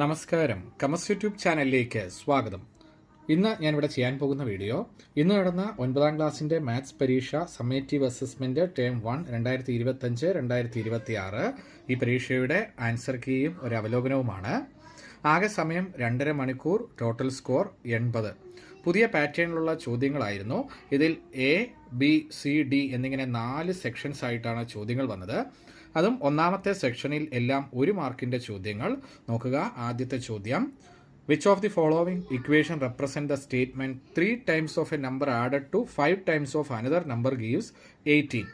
നമസ്കാരം. കമസ് യൂട്യൂബ് ചാനലിലേക്ക് സ്വാഗതം. ഇന്ന് ഞാൻ ഇവിടെ ചെയ്യാൻ പോകുന്ന വീഡിയോ ഇന്ന് നടന്ന ഒൻപതാം ക്ലാസ്സിന്റെ മാത്സ് പരീക്ഷ സമ്മേറ്റീവ് അസസ്മെന്റ് ടേം വൺ രണ്ടായിരത്തി ഇരുപത്തഞ്ച് രണ്ടായിരത്തി ഇരുപത്തി ആറ് ഈ പരീക്ഷയുടെ ആൻസർ കീയും ഒരു അവലോകനവുമാണ്. ആകെ സമയം രണ്ടര മണിക്കൂർ ടോട്ടൽ സ്കോർ എൺപത്. പുതിയ പാറ്റേണിലുള്ള ചോദ്യങ്ങളായിരുന്നു. ഇതിൽ എ ബി സി ഡി എന്നിങ്ങനെ നാല് സെക്ഷൻസ് ആയിട്ടാണ് ചോദ്യങ്ങൾ വന്നത്. അതും ഒന്നാമത്തെ സെക്ഷനിൽ എല്ലാം ഒരു മാർക്കിന്റെ ചോദ്യങ്ങൾ. നോക്കുക ആദ്യത്തെ ചോദ്യം. Which of the following equation represent the statement three times of a number added to five times of another number gives eighteen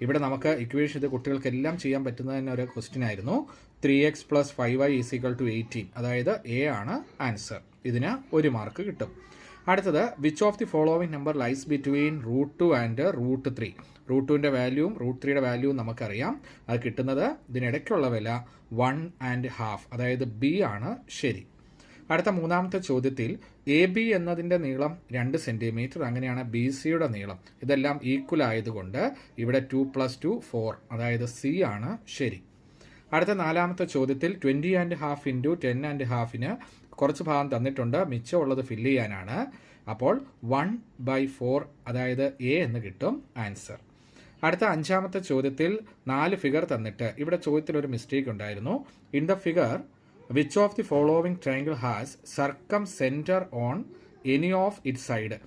ഇവിടെ നമുക്ക് ഇക്വേഷൻ ഇത് കുട്ടികൾക്കെല്ലാം ചെയ്യാൻ പറ്റുന്ന തന്നെ ഒരു ക്വസ്റ്റ്യൻ ആയിരുന്നു. Three X plus five Y is equal to eighteen അതായത് എ ആണ് ആൻസർ ഇതിന് ഒരു മാർക്ക് കിട്ടും. അടുത്തത് which of the following number lies between root two and root three root ടുവിന്റെ വാല്യൂവും റൂട്ട് ത്രീയുടെ വാല്യൂവും നമുക്കറിയാം. അത് കിട്ടുന്നത് ഇതിനിടയ്ക്കുള്ള വില വൺ ആൻഡ് ഹാഫ് അതായത് ബി ആണ് ശരി. അടുത്ത മൂന്നാമത്തെ ചോദ്യത്തിൽ എ ബി എന്നതിന്റെ നീളം രണ്ട് സെന്റിമീറ്റർ അങ്ങനെയാണ് ബി സിയുടെ നീളം. ഇതെല്ലാം ഈക്വൽ ആയതുകൊണ്ട് ഇവിടെ ടു പ്ലസ് ടു ഫോർ അതായത് സി ആണ് ശരി. അടുത്ത നാലാമത്തെ ചോദ്യത്തിൽ twenty and half into ten and ഹാഫിന് കുറച്ച് ഭാഗം തന്നിട്ടുണ്ട്. മിച്ചമുള്ളത് ഫില്ല് ചെയ്യാനാണ്. അപ്പോൾ വൺ ബൈ ഫോർ അതായത് എ എന്ന് കിട്ടും ആൻസർ അടുത്ത അഞ്ചാമത്തെ ചോദ്യത്തിൽ നാല് ഫിഗർ തന്നിട്ട് ഇവിടെ ചോദ്യത്തിൽ ഒരു മിസ്റ്റേക്ക് ഉണ്ടായിരുന്നു. In the figure which of the following triangle has circumcentre on any of it side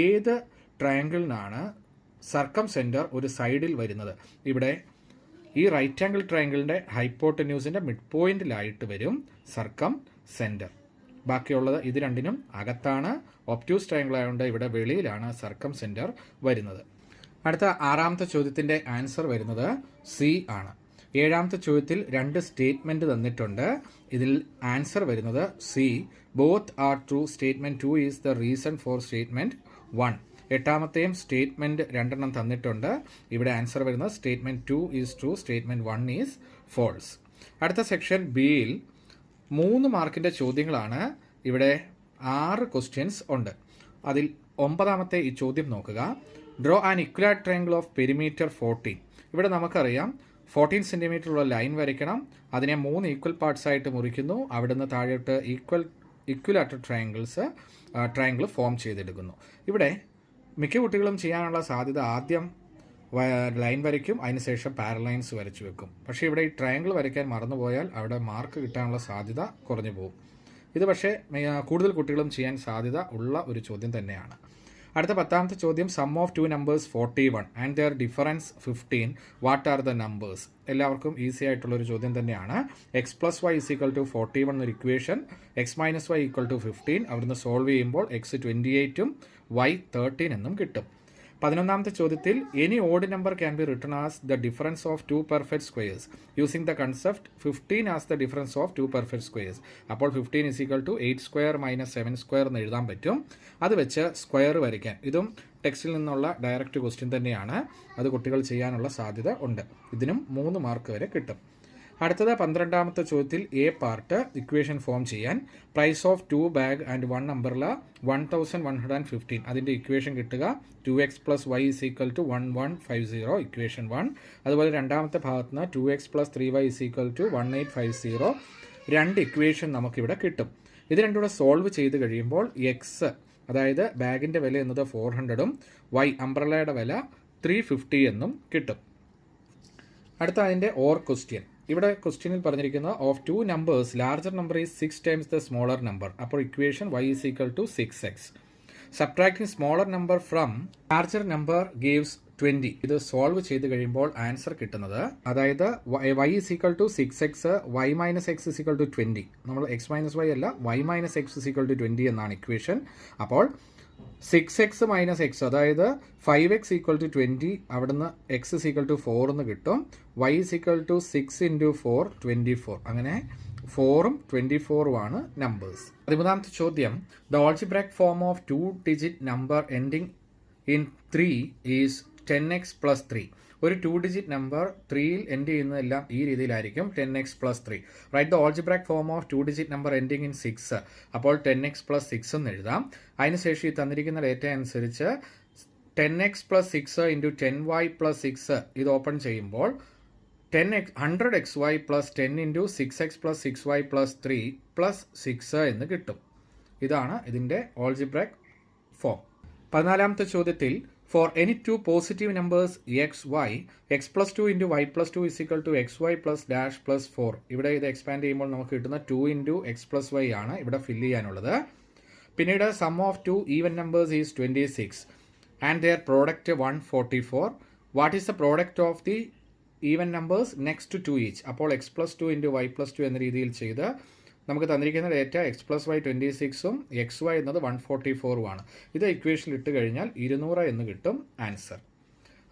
ഏത് ട്രയാങ്കിളിനാണ് സർക്കം സെന്റർ ഒരു സൈഡിൽ വരുന്നത്? ഇവിടെ ഈ റൈറ്റ് ആംഗിൾ ട്രയാങ്കിളിന്റെ ഹൈപ്പോട്ടന്യൂസിന്റെ മിഡ് പോയിന്റിലായിട്ട് വരും സർക്കം സെന്റർ ബാക്കിയുള്ളത് ഇത് രണ്ടിനും അകത്താണ്. ഒപ്റ്റ്യൂസ് ട്രയങ്കിൾ ആയതുകൊണ്ട് ഇവിടെ വെളിയിലാണ് സർക്കം സെന്റർ വരുന്നത്. അടുത്ത ആറാമത്തെ ചോദ്യത്തിന്റെ ആൻസർ വരുന്നത് സി ആണ്. ഏഴാമത്തെ ചോദ്യത്തിൽ രണ്ട് സ്റ്റേറ്റ്മെന്റ് തന്നിട്ടുണ്ട്. ഇതിൽ ആൻസർ വരുന്നത് C both are true statement two is the reason for statement one എട്ടാമത്തെയും statement രണ്ടെണ്ണം തന്നിട്ടുണ്ട്. ഇവിടെ ആൻസർ വരുന്നത് statement two is true statement one is false അടുത്ത സെക്ഷൻ ബിയിൽ മൂന്ന് മാർക്കിന്റെ ചോദ്യങ്ങളാണ് ഇവിടെ ആറ് ക്വസ്റ്റ്യൻസ് ഉണ്ട്. അതിൽ ഒമ്പതാമത്തെ ഈ ചോദ്യം നോക്കുക. Draw an equilateral triangle of perimeter fourteen ഇവിടെ നമുക്കറിയാം ഫോർട്ടീൻ സെന്റിമീറ്റർ ഉള്ള ലൈൻ വരയ്ക്കണം. അതിനെ മൂന്ന് ഈക്വൽ പാർട്സ് ആയിട്ട് മുറിക്കുന്നു. അവിടുന്ന് താഴോട്ട് equal equilateral triangles triangle form ചെയ്തെടുക്കുന്നു. ഇവിടെ മിക്ക കുട്ടികളും ചെയ്യാനുള്ള സാധ്യത ആദ്യം ലൈൻ വരയ്ക്കും അതിനുശേഷം പാരലൈൻസ് വരച്ചു വെക്കും. പക്ഷേ ഇവിടെ ഈ ട്രയാങ്കിൾ വരയ്ക്കാൻ മറന്നുപോയാൽ അവിടെ മാർക്ക് കിട്ടാനുള്ള സാധ്യത കുറഞ്ഞു പോകും. ഇത് പക്ഷേ കൂടുതൽ കുട്ടികളും ചെയ്യാൻ സാധ്യത ഉള്ള ഒരു ചോദ്യം തന്നെയാണ്. അടുത്ത പത്താമത്തെ ചോദ്യം sum of two numbers forty one and their difference fifteen what are the numbers എല്ലാവർക്കും ഈസി ആയിട്ടുള്ള ഒരു ചോദ്യം തന്നെയാണ്. X plus Y is equal to forty one എന്നൊരു equation X minus Y equal to fifteen അവിടുന്ന് സോൾവ് ചെയ്യുമ്പോൾ X twenty എയ്റ്റും Y thirteen എന്നും കിട്ടും. പതിനൊന്നാമത്തെ ചോദ്യത്തിൽ any odd number can be written as the difference of two perfect squares using the concept fifteen as the difference of two perfect squares അപ്പോൾ fifteen is equal to eight square minus seven square എന്ന് എഴുതാൻ പറ്റും. അത് വെച്ച് square വരയ്ക്കാൻ. ഇതും ടെക്സ്റ്റിൽ നിന്നുള്ള ഡയറക്റ്റ് ക്വസ്റ്റ്യൻ തന്നെയാണ്. അത് കുട്ടികൾ ചെയ്യാനുള്ള സാധ്യത ഉണ്ട്. ഇതിനും മൂന്ന് മാർക്ക് വരെ കിട്ടും. അടുത്തത് പന്ത്രണ്ടാമത്തെ ചോദ്യത്തിൽ എ പാർട്ട് ഇക്വേഷൻ ഫോം ചെയ്യാൻ price of two bag and one നമ്പറില one thousand one hundred and fifteen അതിന്റെ ഇക്വേഷൻ കിട്ടുക two X plus Y is equal to one one five zero equation one അതുപോലെ രണ്ടാമത്തെ ഭാഗത്ത് നിന്ന് two X plus three Y is equal to one eight five zero രണ്ട് equation നമുക്കിവിടെ കിട്ടും. ഇത് രണ്ടും കൂടെ സോൾവ് ചെയ്ത് കഴിയുമ്പോൾ എക്സ് അതായത് ബാഗിന്റെ വില എന്നത് ഫോർ ഹൺഡ്രഡും വൈ അംബ്രലയുടെ വില ത്രീ ഫിഫ്റ്റി എന്നും കിട്ടും. അടുത്ത അതിന്റെ ഓർ ക്വസ്റ്റ്യൻ ഇവിടെ ക്വസ്റ്റ്യനിൽ പറഞ്ഞിരിക്കുന്ന of two numbers larger number is six times the smaller number അപ്പോൾ equation Y is equal to six X subtracting smaller number from larger number gives twenty ഇത് സോൾവ് ചെയ്ത് കഴിയുമ്പോൾ ആൻസർ കിട്ടുന്നത് അതായത് Y is equal to six X Y minus X is equal to twenty നമ്മൾ X minus Y അല്ല Y minus X is equal to twenty എന്നാണ് equation അപ്പോൾ six X minus X അതായത് five X equal to twenty അവിടുന്ന് X is equal to four എന്ന് കിട്ടും. Y is equal to six into four twenty four അങ്ങനെ ഫോറും twenty ആണ് numbers പതിമൂന്നാമത്തെ ചോദ്യം. The algebraic form of two digit number ending in three is ten X plus three ഒരു two digit number ത്രീയിൽ end ചെയ്യുന്നതെല്ലാം ഈ രീതിയിലായിരിക്കും ten X plus three right the algebraic form of two digit number ending in six അപ്പോൾ ten X plus six എന്ന് എഴുതാം. അതിനുശേഷം ഈ തന്നിരിക്കുന്ന ഡേറ്റ അനുസരിച്ച് ten X plus six into ten Y plus six ഇത് ഓപ്പൺ ചെയ്യുമ്പോൾ ten X hundred X Y plus ten into six X plus six Y plus three plus six എന്ന് കിട്ടും. ഇതാണ് ഇതിന്റെ ഓൾജിബ്രാക് ഫോം പതിനാലാമത്തെ ചോദ്യത്തിൽ for any two positive numbers X Y X plus two into Y plus two is equal to X Y plus dash plus four ഇവിടെ ഇത് expand ചെയ്യുമ്പോൾ നമുക്ക് കിട്ടുന്ന two into X plus Y ആണ് ഇവിടെ fill ചെയ്യാനുള്ളത്. പിന്നീട് sum of two even numbers is twenty six and their product one forty four what is the product of the even numbers next to each അപ്പോൾ X plus two into Y plus two എന്ന രീതിയിൽ ചെയ്ത് നമുക്ക് തന്നിരിക്കുന്ന data X plus Y twenty സിക്സും X Y എന്നത് one forty ഫോറുമാണ് ഇത് ഇക്വേഷനിൽ ഇട്ട് കഴിഞ്ഞാൽ ഇരുന്നൂറ് എന്ന് കിട്ടും ആൻസർ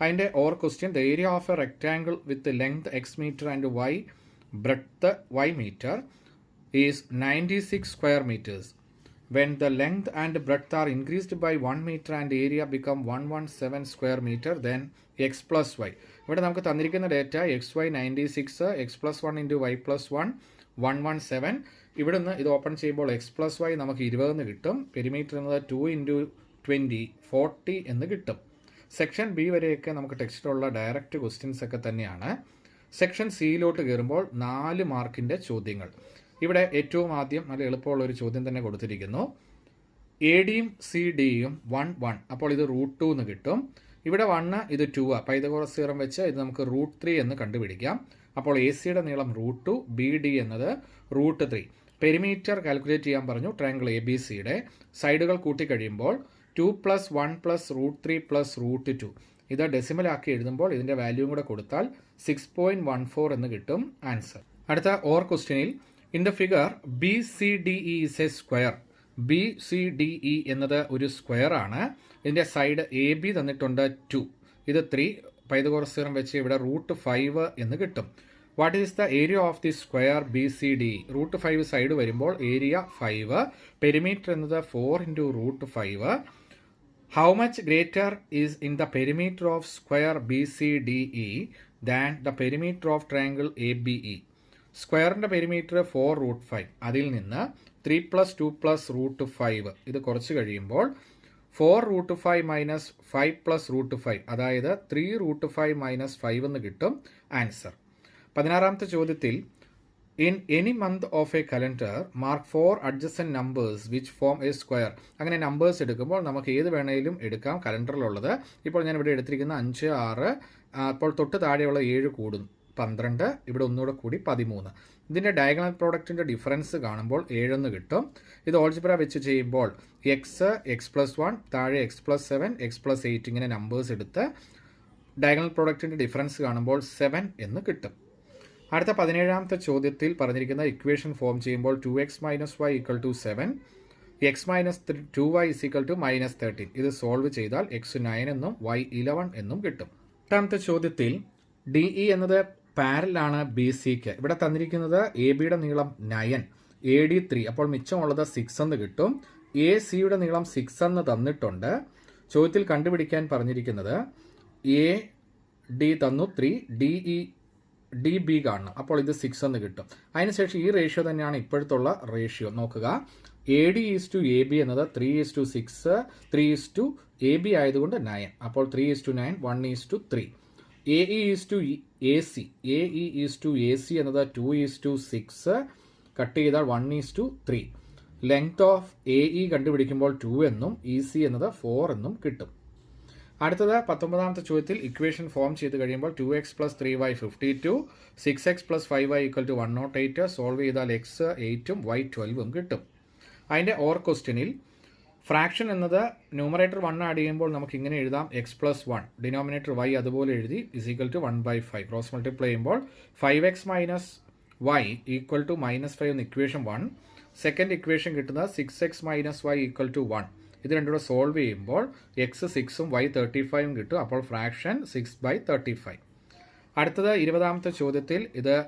അതിന്റെ or question the area of a rectangle with length X metre and Y breadth Y metre is ninety six square metres when the length and length and breadth are increased by 1 meter and area become 117 square meter then x plus y. ഇവിടെ നമുക്ക് തന്നിരിക്കുന്ന data X Y ninety six X plus one into Y plus one one one seven ഇവിടുന്ന് ഇത് open ചെയ്യുമ്പോൾ X plus y നമുക്ക് ഇരുപതെന്ന് കിട്ടും. Perimeter എന്നത് two into twenty forty എന്ന് കിട്ടും. സെക്ഷൻ ബി വരെയൊക്കെ നമുക്ക് ടെക്സ്റ്റിലുള്ള ഡയറക്റ്റ് ക്വസ്റ്റ്യൻസ് ഒക്കെ തന്നെയാണ്. സെക്ഷൻ സിയിലോട്ട് കയറുമ്പോൾ നാല് മാർക്കിന്റെ ചോദ്യങ്ങൾ. ഇവിടെ ഏറ്റവും ആദ്യം നല്ല എളുപ്പമുള്ള ഒരു ചോദ്യം തന്നെ കൊടുത്തിരിക്കുന്നു. എ ഡിയും സി ഡിയും വൺ വൺ അപ്പോൾ ഇത് റൂട്ട് ടു എന്ന് കിട്ടും. ഇവിടെ വണ്ണ് ഇത് ടു ആ. പൈതകോറസ് സീറം വെച്ച് ഇത് നമുക്ക് റൂട്ട് ത്രീ എന്ന് കണ്ടുപിടിക്കാം. അപ്പോൾ എ സിയുടെ നീളം റൂട്ട് ടു ബി ഡി എന്നത് റൂട്ട് ത്രീ പെരിമീറ്റർ കാൽക്കുലേറ്റ് ചെയ്യാൻ പറഞ്ഞു ട്രയാങ്കിൾ എ ബി സിയുടെ സൈഡുകൾ കൂട്ടിക്കഴിയുമ്പോൾ two plus one plus root three plus root two ഇത് ഡെസിമലാക്കി എഴുതുമ്പോൾ ഇതിന്റെ വാല്യൂം കൂടെ കൊടുത്താൽ സിക്സ് പോയിന്റ് വൺ ഫോർ എന്ന് കിട്ടും ആൻസർ അടുത്ത ഓർ ക്വസ്റ്റ്യനിൽ in the figure B C D E is A square B C D E എന്നത് ഒരു സ്ക്വയർ ആണ്. ഇതിന്റെ സൈഡ് എ ബി തന്നിട്ടുണ്ട് ടു ഇത് ത്രീ പൈതകോറസീറം വെച്ച് ഇവിടെ റൂട്ട് ഫൈവ് എന്ന് കിട്ടും. What is the area of the square B C D root five side വരുമ്പോൾ ഏരിയ ഫൈവ് പെരിമീറ്റർ എന്നത് four into root five how much greater is in the perimeter of square B C D E than the perimeter of triangle A B E സ്ക്വയറിന്റെ perimeter four root five അതിൽ നിന്ന് three plus two plus root five ഇത് കുറച്ച് കഴിയുമ്പോൾ four root five minus five plus root five അതായത് three root five minus five എന്ന് കിട്ടും answer പതിനാറാമത്തെ ചോദ്യത്തിൽ in any month of a calendar mark four adjacent numbers which form a square അങ്ങനെ numbers എടുക്കുമ്പോൾ നമുക്ക് ഏത് വേണേലും എടുക്കാം കലണ്ടറിലുള്ളത്. ഇപ്പോൾ ഞാൻ ഇവിടെ എടുത്തിരിക്കുന്ന അഞ്ച് ആറ് അപ്പോൾ തൊട്ട് താഴെയുള്ള ഏഴ് കൂടും പന്ത്രണ്ട് ഇവിടെ ഒന്നുകൂടെ കൂടി പതിമൂന്ന്. ഇതിന്റെ ഡയഗണൽ പ്രോഡക്റ്റിന്റെ ഡിഫറൻസ് കാണുമ്പോൾ ഏഴെന്ന് കിട്ടും. ഇത് ഓൾജിബ്ര വെച്ച് ചെയ്യുമ്പോൾ എക്സ് എക്സ് പ്ലസ് വൺ താഴെ X plus seven X plus eight ഇങ്ങനെ നമ്പേഴ്സ് എടുത്ത് ഡയഗണൽ പ്രോഡക്റ്റിന്റെ ഡിഫറൻസ് കാണുമ്പോൾ സെവൻ എന്ന് കിട്ടും. അടുത്ത പതിനേഴാമത്തെ ചോദ്യത്തിൽ പറഞ്ഞിരിക്കുന്ന ഇക്വേഷൻ ഫോം ചെയ്യുമ്പോൾ two X minus Y equal to seven X minus two Y is equal to minus thirteen ഇത് സോൾവ് ചെയ്താൽ എക്സ് നയൻ എന്നും വൈ ഇലവൻ എന്നും കിട്ടും. എട്ടാമത്തെ ചോദ്യത്തിൽ ഡി ഇ എന്നത് പാരലാണ് ബി സിക്ക് ഇവിടെ തന്നിരിക്കുന്നത് എ ബിയുടെ നീളം നയൻ എ ഡി ത്രീ അപ്പോൾ മിച്ചമുള്ളത് സിക്സ് എന്ന് കിട്ടും. എ സിയുടെ നീളം സിക്സ് എന്ന് തന്നിട്ടുണ്ട്. ചോദ്യത്തിൽ കണ്ടുപിടിക്കാൻ പറഞ്ഞിരിക്കുന്നത് എ ഡി തന്നു three D E D B കാണണം. അപ്പോൾ ഇത് സിക്സ് എന്ന് കിട്ടും. അതിനുശേഷം ഈ റേഷ്യോ തന്നെയാണ് ഇപ്പോഴത്തുള്ള റേഷ്യോ നോക്കുക. A D is to A B എന്നത് three is to six three is to A B ആയതുകൊണ്ട് നയൻ അപ്പോൾ three is to nine one is to three A E is to A C A E is to A C എന്നത് two is to six cut ചെയ്താൽ one is to three length of A E കണ്ടുപിടിക്കുമ്പോൾ two എന്നും E C എന്നത് four എന്നും കിട്ടും. അടുത്തത് പത്തൊമ്പതാമത്തെ ചോദ്യത്തിൽ equation form ചെയ്ത് കഴിയുമ്പോൾ two X plus three Y fifty two six X plus five Y equal to one nought eight solve ചെയ്താൽ എക്സ് എയ്റ്റും വൈ ട്വൽവും കിട്ടും. അതിന്റെ ഓർ ക്വസ്റ്റ്യനിൽ ഫ്രാക്ഷൻ എന്നത് ന്യൂമറേറ്റർ വൺ ആഡ് ചെയ്യുമ്പോൾ നമുക്ക് ഇങ്ങനെ എഴുതാം. X plus one denominator Y അതുപോലെ എഴുതി is equal to one by five cross multiply ചെയ്യുമ്പോൾ five X minus Y equal to minus five എന്ന ഇക്വേഷൻ വൺ സെക്കൻഡ് ഇക്വേഷൻ കിട്ടുന്നത് six X minus Y equal to one ഇത് രണ്ടുകൂടെ solve ചെയ്യുമ്പോൾ X സിക്സും Y thirty ഫൈവും കിട്ടും. അപ്പോൾ fraction six by thirty five അടുത്തത് ഇരുപതാമത്തെ ചോദ്യത്തിൽ ഇത്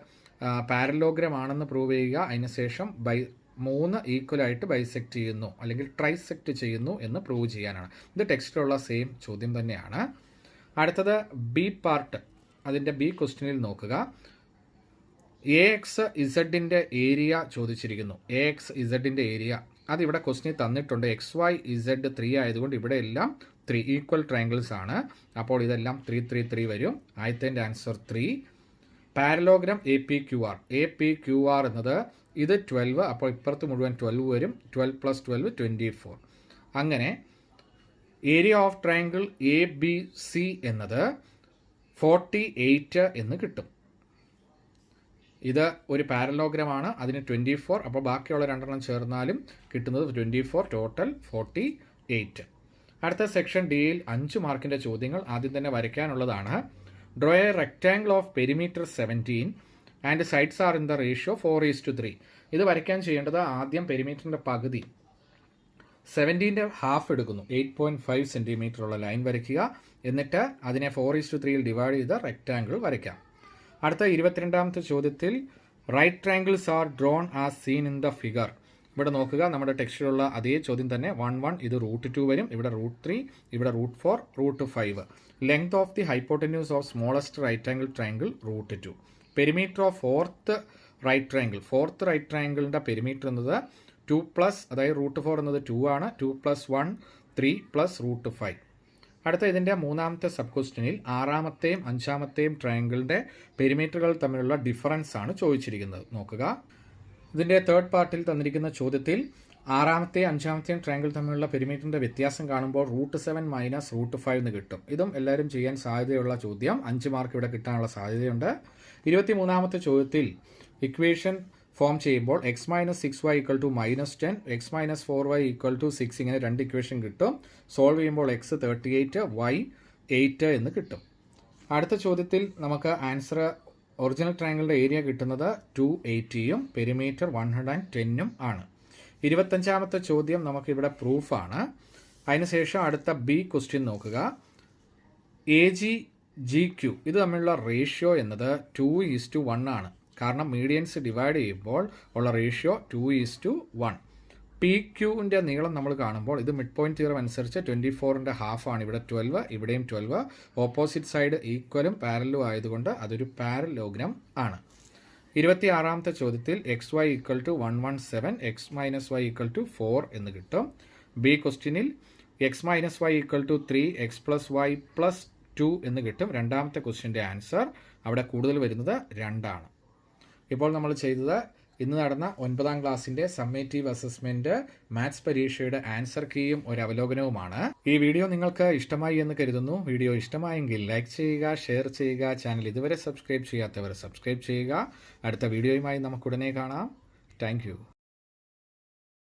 പാരലോഗ്രാം ആണെന്ന് പ്രൂവ് ചെയ്യുക. അതിനുശേഷം ബൈ മൂന്ന് ഈക്വലായിട്ട് ബൈസെക്റ്റ് ചെയ്യുന്നു. അല്ലെങ്കിൽ ട്രൈസെക്റ്റ് ചെയ്യുന്നു എന്ന് പ്രൂവ് ചെയ്യാനാണ്. ഇത് ടെക്സ്റ്റിലുള്ള സെയിം ചോദ്യം തന്നെയാണ്. അടുത്തത് ബി പാർട്ട് അതിന്റെ ബി ക്വസ്റ്റ്യനിൽ നോക്കുക. എ എക്സ് ഇസഡിന്റെ ഏരിയ ചോദിച്ചിരിക്കുന്നു. എ എക്സ് ഇസഡിന്റെ ഏരിയ അതിവിടെ ക്വസ്റ്റിനിൽ തന്നിട്ടുണ്ട്. എക്സ് വൈ ഇസഡ് ത്രീ ആയതുകൊണ്ട് ഇവിടെ എല്ലാം ത്രീ ഈക്വൽ ട്രയാങ്കിൾസ് ആണ്. അപ്പോൾ ഇതെല്ലാം ത്രീ ത്രീ ത്രീ വരും. ആദ്യത്തെ answer three parallelogram A P Q R A P Q R എന്നത് ഇത് ട്വൽവ് അപ്പോൾ ഇപ്പുറത്ത് മുഴുവൻ ട്വൽവ് വരും. Twelve plus twelve twenty four അങ്ങനെ area of triangle A B C എന്നത് ഫോർട്ടി എയ്റ്റ് എന്ന് കിട്ടും. ഇത് ഒരു പാരലോഗ്രാമാണ് അതിന് ട്വന്റി ഫോർ അപ്പോൾ ബാക്കിയുള്ള രണ്ടെണ്ണം ചേർന്നാലും കിട്ടുന്നത് twenty four total forty eight അടുത്ത സെക്ഷൻ ഡിയിൽ അഞ്ച് മാർക്കിന്റെ ചോദ്യങ്ങൾ ആദ്യം തന്നെ വരയ്ക്കാനുള്ളതാണ്. Draw a rectangle of perimeter seventeen and sides are in the ratio four is to three ഇത് വരയ്ക്കാൻ ചെയ്യേണ്ടത് ആദ്യം പെരിമീറ്ററിന്റെ പകുതി. സെവന്റീന്റെ ഹാഫ് എടുക്കുന്നു. എയ്റ്റ് പോയിന്റ് ഫൈവ് സെന്റിമീറ്റർ ഉള്ള ലൈൻ വരയ്ക്കുക. എന്നിട്ട് അതിനെ ഫോർ ഈസ് ടു ത്രീയിൽ ഡിവൈഡ് ചെയ്ത് റെക്റ്റാങ്കിൾ വരയ്ക്കാം. അടുത്ത ഇരുപത്തിരണ്ടാമത്തെ ചോദ്യത്തിൽ right triangles are drawn as seen in the figure ഇവിടെ നോക്കുക നമ്മുടെ ടെക്സ്റ്റിലുള്ള അതേ ചോദ്യം തന്നെ വൺ വൺ ഇത് റൂട്ട് ടു വരും. ഇവിടെ റൂട്ട് ത്രീ ഇവിടെ root four root five length of the hypotenuse of smallest right angle triangle root two perimeter of fourth right triangle fourth right ട്രയാങ്കിളിന്റെ പെരിമീറ്റർ എന്നത് ടു പ്ലസ് അതായത് root four എന്നത് two ആണ്. Two plus one three plus root five അടുത്ത ഇതിന്റെ മൂന്നാമത്തെ sub ക്വസ്റ്റ്യനിൽ ആറാമത്തെയും അഞ്ചാമത്തെയും ട്രയാങ്കിളിന്റെ പെരിമീറ്ററുകൾ തമ്മിലുള്ള ഡിഫറൻസ് ആണ് ചോദിച്ചിരിക്കുന്നത്. നോക്കുക. ഇതിന്റെ തേർഡ് പാർട്ടിൽ തന്നിരിക്കുന്ന ചോദ്യത്തിൽ ആറാമത്തെയും അഞ്ചാമത്തെയും ട്രയാങ്കിൾ തമ്മിലുള്ള പെരിമീറ്ററിന്റെ വ്യത്യാസം കാണുമ്പോൾ root seven minus root five എന്ന് കിട്ടും. ഇതും എല്ലാവരും ചെയ്യാൻ സാധ്യതയുള്ള ചോദ്യം. അഞ്ച് മാർക്ക് ഇവിടെ കിട്ടാനുള്ള സാധ്യതയുണ്ട്. ഇരുപത്തി മൂന്നാമത്തെ ചോദ്യത്തിൽ ഇക്വേഷൻ ഫോം ചെയ്യുമ്പോൾ x minus six y equal to minus ten x minus four y equal to six ഇങ്ങനെ രണ്ട് ഇക്വേഷൻ കിട്ടും. സോൾവ് ചെയ്യുമ്പോൾ x thirty eight y eight എന്ന് കിട്ടും. അടുത്ത ചോദ്യത്തിൽ നമുക്ക് ആൻസർ ഒറിജിനൽ ട്രയാങ്കിളിന്റെ ഏരിയ കിട്ടുന്നത് ടു എയ്റ്റിയും പെരിമീറ്റർ വൺ ഹൺഡ്രഡ് ആൻഡ് ടെന്നും ആണ്. ഇരുപത്തഞ്ചാമത്തെ ചോദ്യം നമുക്കിവിടെ പ്രൂഫാണ് അതിനുശേഷം അടുത്ത ബി ക്വസ്റ്റ്യൻ നോക്കുക. എ ജി ജി ക്യു ഇത് തമ്മിലുള്ള റേഷ്യോ എന്നത് ടു ഈസ് ടു വൺ ആണ്. കാരണം മീഡിയൻസ് ഡിവൈഡ് ചെയ്യുമ്പോൾ ഉള്ള ratio two is to one P ക്യൂവിന്റെ നീളം നമ്മൾ കാണുമ്പോൾ ഇത് മിഡ് പോയിന്റ് തീറം അനുസരിച്ച് ട്വന്റി ഫോറിന്റെ ഹാഫാണ് ഇവിടെ ട്വൽവ് ഇവിടെയും ട്വൽവ് ഓപ്പോസിറ്റ് സൈഡ് ഈക്വലും പാരലും ആയതുകൊണ്ട് അതൊരു പാരലോഗ്രം ആണ്. ഇരുപത്തി ആറാമത്തെ ചോദ്യത്തിൽ x y equal to one one seven x minus y equal to four എന്ന് കിട്ടും. ബി ക്വസ്റ്റ്യനിൽ x minus y equal to three x plus y plus two എന്ന് കിട്ടും. രണ്ടാമത്തെ ക്വസ്റ്റ്യന്റെ ആൻസർ അവിടെ കൂടുതൽ വരുന്നത് രണ്ടാണ്. ഇപ്പോൾ നമ്മൾ ചെയ്തത് ഇന്ന് നടന്ന ഒൻപതാം ക്ലാസ്സിന്റെ സമ്മേറ്റീവ് അസസ്മെന്റ് മാത്സ് പരീക്ഷയുടെ ആൻസർ കീയും ഒരു അവലോകനവുമാണ്. ഈ വീഡിയോ നിങ്ങൾക്ക് ഇഷ്ടമായി എന്ന് കരുതുന്നു. വീഡിയോ ഇഷ്ടമായെങ്കിൽ ലൈക്ക് ചെയ്യുക ഷെയർ ചെയ്യുക ചാനൽ ഇതുവരെ സബ്സ്ക്രൈബ് ചെയ്യാത്തവർ സബ്സ്ക്രൈബ് ചെയ്യുക. അടുത്ത വീഡിയോയുമായി നമുക്ക് നമുക്കുടനെ കാണാം. താങ്ക്